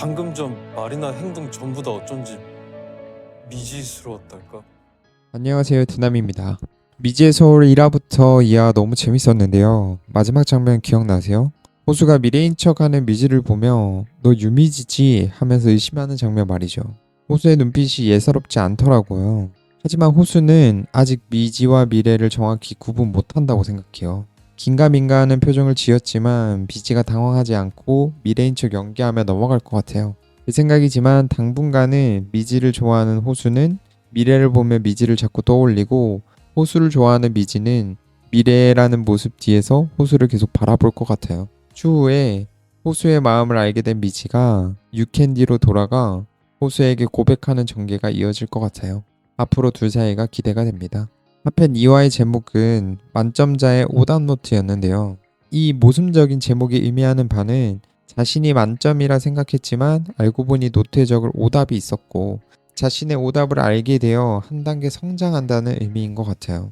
방금 전 말이나 행동 전부 다 어쩐지 미지스러웠달까? 안녕하세요 드남입니다. 미지의 서울 1화부터 2화 너무 재밌었는데요. 마지막 장면 기억나세요? 호수가 미래인 척하는 미지를 보며 너 유미지지? 하면서 의심하는 장면 말이죠. 호수의 눈빛이 예사롭지 않더라고요. 하지만 호수는 아직 미지와 미래를 정확히 구분 못한다고 생각해요 긴가민가하는 표정을 지었지만 미지가 당황하지 않고 미래인 척 연기하며 넘어갈 것 같아요 제 생각이지만 당분간은 미지를 좋아하는 호수는 미래를 보며 미지를 자꾸 떠올리고 호수를 좋아하는 미지는 미래라는 모습 뒤에서 호수를 계속 바라볼 것 같아요. 추후에 호수의 마음을 알게 된 미지가 유캔디로 돌아가 호수에게 고백하는 전개가 이어질 것 같아요. 앞으로 둘 사이가 기대가 됩니다. 한편 2화의 제목은 만점자의 오답 노트였는데요. 이 모순적인 제목이 의미하는 바는 자신이 만점이라 생각했지만 알고 보니 노트에 적을 오답이 있었고 자신의 오답을 알게 되어 한 단계 성장한다는 의미인 것 같아요.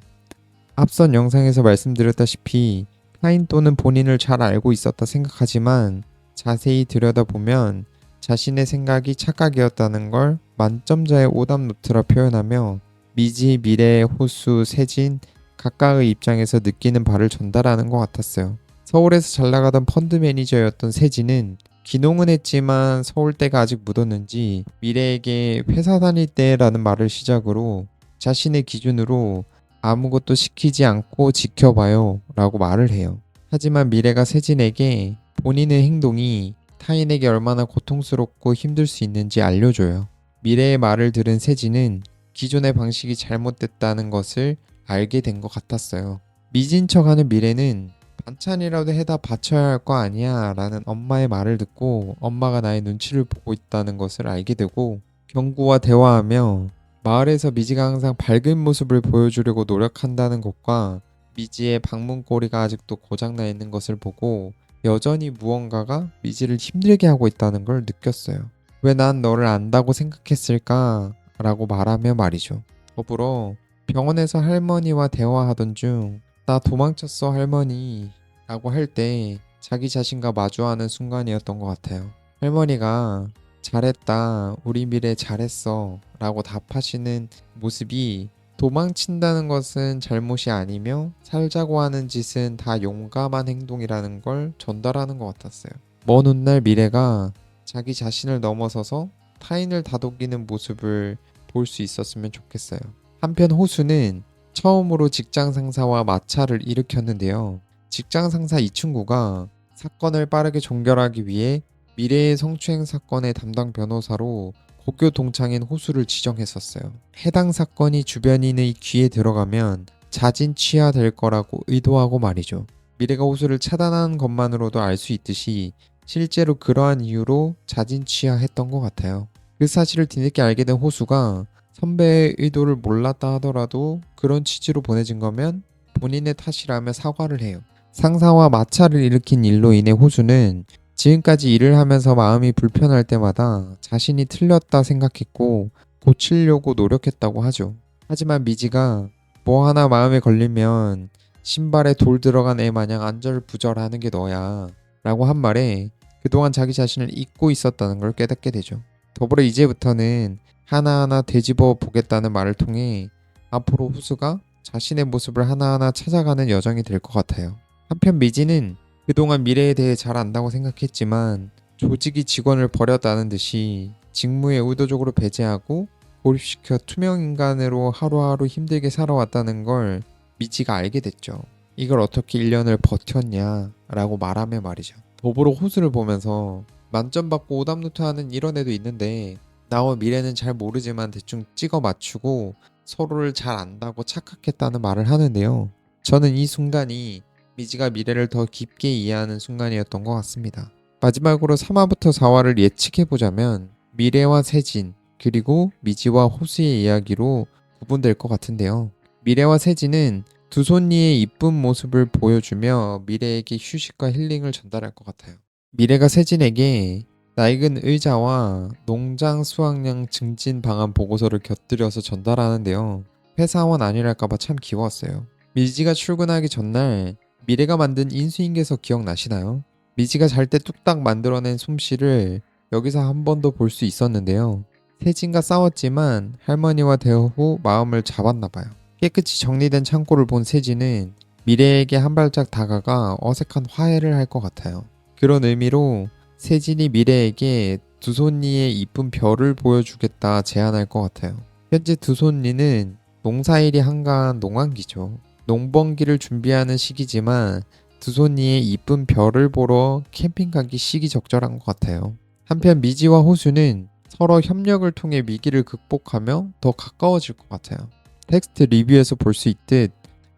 앞선 영상에서 말씀드렸다시피 타인 또는 본인을 잘 알고 있었다 생각하지만 자세히 들여다보면 자신의 생각이 착각이었다는 걸 만점자의 오답 노트라 표현하며 미지, 미래, 호수, 세진 각각의 입장에서 느끼는 바를 전달하는 것 같았어요. 서울에서 잘 나가던 펀드 매니저였던 세진은 기농은 했지만 서울대가 아직 묻었는지 미래에게 회사 다닐 때라는 말을 시작으로 자신의 기준으로 아무것도 시키지 않고 지켜봐요 라고 말을 해요. 하지만 미래가 세진에게 본인의 행동이 타인에게 얼마나 고통스럽고 힘들 수 있는지 알려줘요. 미래의 말을 들은 세진은 기존의 방식이 잘못됐다는 것을 알게 된 것 같았어요. 미진 척하는 미래는 반찬이라도 해다 바쳐야 할 거 아니야 라는 엄마의 말을 듣고 엄마가 나의 눈치를 보고 있다는 것을 알게 되고 경구와 대화하며 마을에서 미지가 항상 밝은 모습을 보여주려고 노력한다는 것과 미지의 방문고리가 아직도 고장나 있는 것을 보고 여전히 무언가가 미지를 힘들게 하고 있다는 걸 느꼈어요. 왜 난 너를 안다고 생각했을까? 라고 말하며 말이죠. 더불어 병원에서 할머니와 대화하던 중 나 도망쳤어 할머니 라고 할 때 자기 자신과 마주하는 순간이었던 것 같아요. 할머니가 잘했다 우리 미래 잘했어 라고 답하시는 모습이 도망친다는 것은 잘못이 아니며 살자고 하는 짓은 다 용감한 행동이라는 걸 전달하는 것 같았어요. 먼 훗날 미래가 자기 자신을 넘어서서 타인을 다독이는 모습을 볼 수 있었으면 좋겠어요. 한편 호수는 처음으로 직장 상사와 마찰을 일으켰는데요. 직장 상사 이 친구가 사건을 빠르게 종결하기 위해 미래의 성추행 사건의 담당 변호사로 고교 동창인 호수를 지정했었어요. 해당 사건이 주변인의 귀에 들어가면 자진 취하될 거라고 의도하고 말이죠. 미래가 호수를 차단하는 것만으로도 알 수 있듯이 실제로 그러한 이유로 자진 취하했던 것 같아요. 그 사실을 뒤늦게 알게 된 호수가 선배의 의도를 몰랐다 하더라도 그런 취지로 보내진 거면 본인의 탓이라며 사과를 해요. 상사와 마찰을 일으킨 일로 인해 호수는 지금까지 일을 하면서 마음이 불편할 때마다 자신이 틀렸다 생각했고 고치려고 노력했다고 하죠. 하지만 미지가 뭐 하나 마음에 걸리면 신발에 돌 들어간 애 마냥 안절부절하는 게 너야 라고 한 말에 그동안 자기 자신을 잊고 있었다는 걸 깨닫게 되죠. 더불어 이제부터는 하나하나 되짚어 보겠다는 말을 통해 앞으로 후수가 자신의 모습을 하나하나 찾아가는 여정이 될 것 같아요. 한편 미지는 그동안 미래에 대해 잘 안다고 생각했지만 조직이 직원을 버렸다는 듯이 직무에 의도적으로 배제하고 고립시켜 투명 인간으로 하루하루 힘들게 살아왔다는 걸 미지가 알게 됐죠. 이걸 어떻게 1년을 버텼냐 라고 말하며 말이죠. 더불어 호수를 보면서 만점 받고 오답노트 하는 이런 애도 있는데 나와 미래는 잘 모르지만 대충 찍어 맞추고 서로를 잘 안다고 착각했다는 말을 하는데요. 저는 이 순간이 미지가 미래를 더 깊게 이해하는 순간이었던 것 같습니다. 마지막으로 3화부터 4화를 예측해보자면 미래와 세진 그리고 미지와 호수의 이야기로 구분될 것 같은데요. 미래와 세진은 두 손니의 이쁜 모습을 보여주며 미래에게 휴식과 힐링을 전달할 것 같아요. 미래가 세진에게 낡은 의자와 농장 수확량 증진 방안 보고서를 곁들여서 전달하는데요. 회사원 아니랄까봐 참 귀여웠어요. 미지가 출근하기 전날 미래가 만든 인수인계서 기억나시나요? 미지가 잘 때 뚝딱 만들어낸 솜씨를 여기서 한 번 더 볼 수 있었는데요. 세진과 싸웠지만 할머니와 대화 후 마음을 잡았나 봐요. 깨끗이 정리된 창고를 본 세진은 미래에게 한 발짝 다가가 어색한 화해를 할 것 같아요. 그런 의미로 세진이 미래에게 두손니의 이쁜 별을 보여주겠다 제안할 것 같아요. 현재 두손니는 농사일이 한가한 농한기죠. 농번기를 준비하는 시기지만 두손니의 이쁜 별을 보러 캠핑 가기 시기 적절한 것 같아요. 한편 미지와 호수는 서로 협력을 통해 위기를 극복하며 더 가까워질 것 같아요. 텍스트 리뷰에서 볼 수 있듯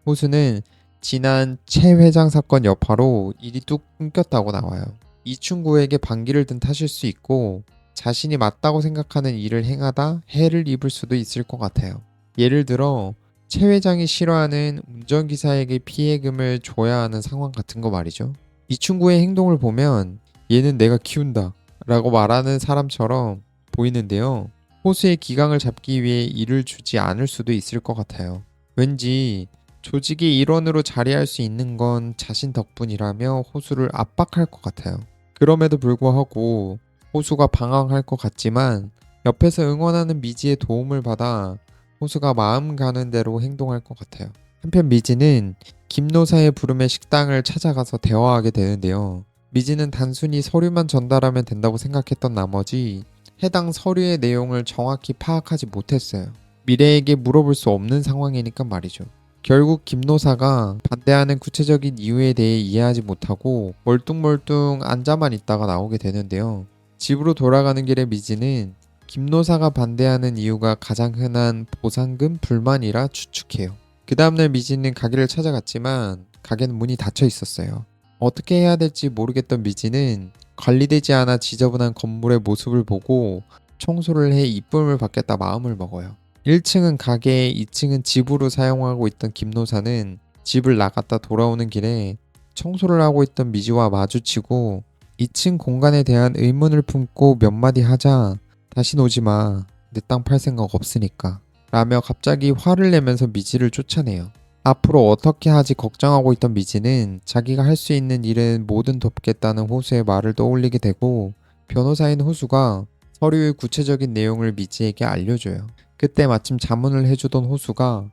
호수는 지난 최 회장 사건 여파로 일이 뚝 끊겼다고 나와요. 이충구에게 반기를 든 탓일 수 있고 자신이 맞다고 생각하는 일을 행하다 해를 입을 수도 있을 것 같아요. 예를 들어 최 회장이 싫어하는 운전기사에게 피해금을 줘야 하는 상황 같은 거 말이죠. 이충구의 행동을 보면 얘는 내가 키운다 라고 말하는 사람처럼 보이는데요. 호수의 기강을 잡기 위해 일을 주지 않을 수도 있을 것 같아요. 왠지 조직의 일원으로 자리할 수 있는 건 자신 덕분이라며 호수를 압박할 것 같아요. 그럼에도 불구하고 호수가 방황할 것 같지만 옆에서 응원하는 미지의 도움을 받아 호수가 마음 가는 대로 행동할 것 같아요. 한편 미지는 김노사의 부름에 식당을 찾아가서 대화하게 되는데요. 미지는 단순히 서류만 전달하면 된다고 생각했던 나머지 해당 서류의 내용을 정확히 파악하지 못했어요. 미래에게 물어볼 수 없는 상황이니까 말이죠. 결국 김노사가 반대하는 구체적인 이유에 대해 이해하지 못하고 멀뚱멀뚱 앉아만 있다가 나오게 되는데요. 집으로 돌아가는 길에 미지는 김노사가 반대하는 이유가 가장 흔한 보상금 불만이라 추측해요. 그 다음날 미지는 가게를 찾아갔지만 가게는 문이 닫혀 있었어요. 어떻게 해야 될지 모르겠던 미지는 관리되지 않아 지저분한 건물의 모습을 보고 청소를 해 이쁨을 받겠다 마음을 먹어요. 1층은 가게, 2층은 집으로 사용하고 있던 김노사는 집을 나갔다 돌아오는 길에 청소를 하고 있던 미지와 마주치고 2층 공간에 대한 의문을 품고 몇 마디 하자 다시 오지 마. 내 땅 팔 생각 없으니까. 라며 갑자기 화를 내면서 미지를 쫓아내요. 앞으로 어떻게 하지 걱정하고 있던 미지는 자기가 할 수 있는 일은 뭐든 돕겠다는 호수의 말을 떠올리게 되고 변호사인 호수가 서류의 구체적인 내용을 미지에게 알려줘요. 그때 마침 자문을 해주던 호수가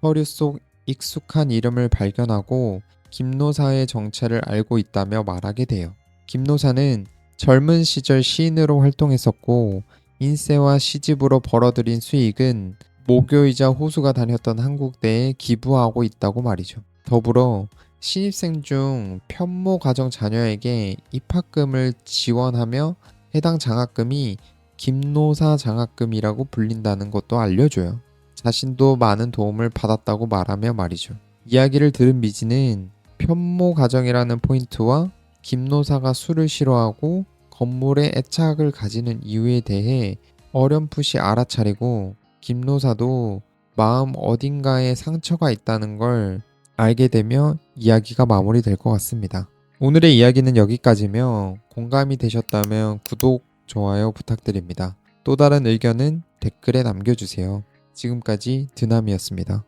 서류 속 익숙한 이름을 발견하고 김노사의 정체를 알고 있다며 말하게 돼요. 김노사는 젊은 시절 시인으로 활동했었고 인세와 시집으로 벌어들인 수익은 모교이자 호수가 다녔던 한국대에 기부하고 있다고 말이죠. 더불어 신입생 중 편모 가정 자녀에게 입학금을 지원하며 해당 장학금이 김노사 장학금이라고 불린다는 것도 알려줘요. 자신도 많은 도움을 받았다고 말하며 말이죠. 이야기를 들은 미지는 편모 가정이라는 포인트와 김노사가 술을 싫어하고 건물에 애착을 가지는 이유에 대해 어렴풋이 알아차리고 김노사도 마음 어딘가에 상처가 있다는 걸 알게 되며 이야기가 마무리될 것 같습니다. 오늘의 이야기는 여기까지며 공감이 되셨다면 구독, 좋아요 부탁드립니다. 또 다른 의견은 댓글에 남겨주세요. 지금까지 드남이었습니다.